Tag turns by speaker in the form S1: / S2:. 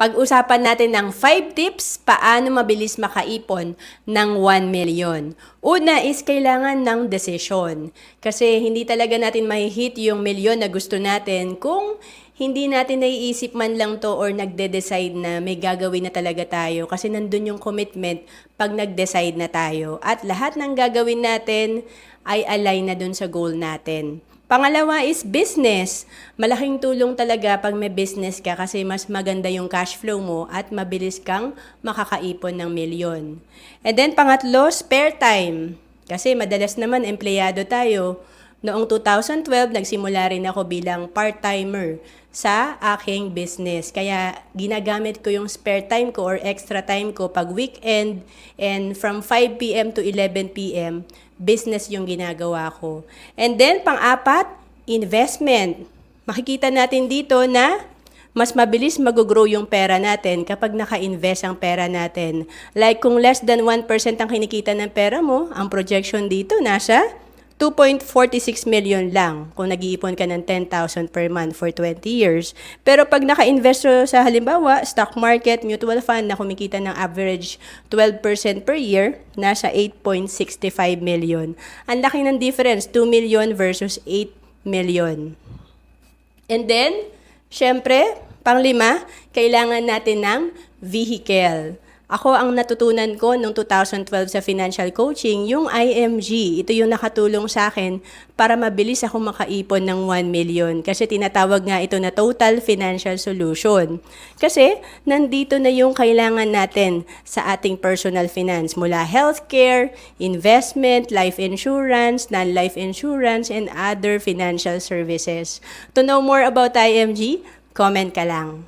S1: Pag-usapan natin ng 5 tips paano mabilis makaipon ng 1 million. Una is kailangan ng desisyon. Kasi hindi talaga natin mahihit yung milyon na gusto natin kung hindi natin naiisip man lang to or nagde-decide na may gagawin na talaga tayo. Kasi nandun yung commitment pag nag-decide na tayo. At lahat ng gagawin natin ay align na dun sa goal natin. Pangalawa is business. Malaking tulong talaga pag may business ka kasi mas maganda yung cash flow mo at mabilis kang makakaipon ng milyon. And then pangatlo, spare time. Kasi madalas naman empleyado tayo. Noong 2012, nagsimula rin ako bilang part-timer sa aking business. Kaya ginagamit ko yung spare time ko or extra time ko pag weekend and from 5 p.m. to 11 p.m. business yung ginagawa ko. And then pang-apat, investment. Makikita natin dito na mas mabilis mag-grow yung pera natin kapag naka-invest ang pera natin. Like kung less than 1% ang kinikita ng pera mo, ang projection dito nasa 2.46 million lang kung nag-iipon ka ng 10,000 per month for 20 years. Pero pag naka-invest ka sa halimbawa, stock market, mutual fund na kumikita ng average 12% per year, nasa 8.65 million. Ang laki ng difference, 2 million versus 8 million. And then, syempre, panglima, kailangan natin ng vehicle. Ako ang natutunan ko noong 2012 sa financial coaching, yung IMG. Ito yung nakatulong sa akin para mabilis ako makaipon ng 1 million. Kasi tinatawag nga ito na total financial solution. Kasi nandito na yung kailangan natin sa ating personal finance mula healthcare, investment, life insurance, non-life insurance, and other financial services. To know more about IMG, comment ka lang.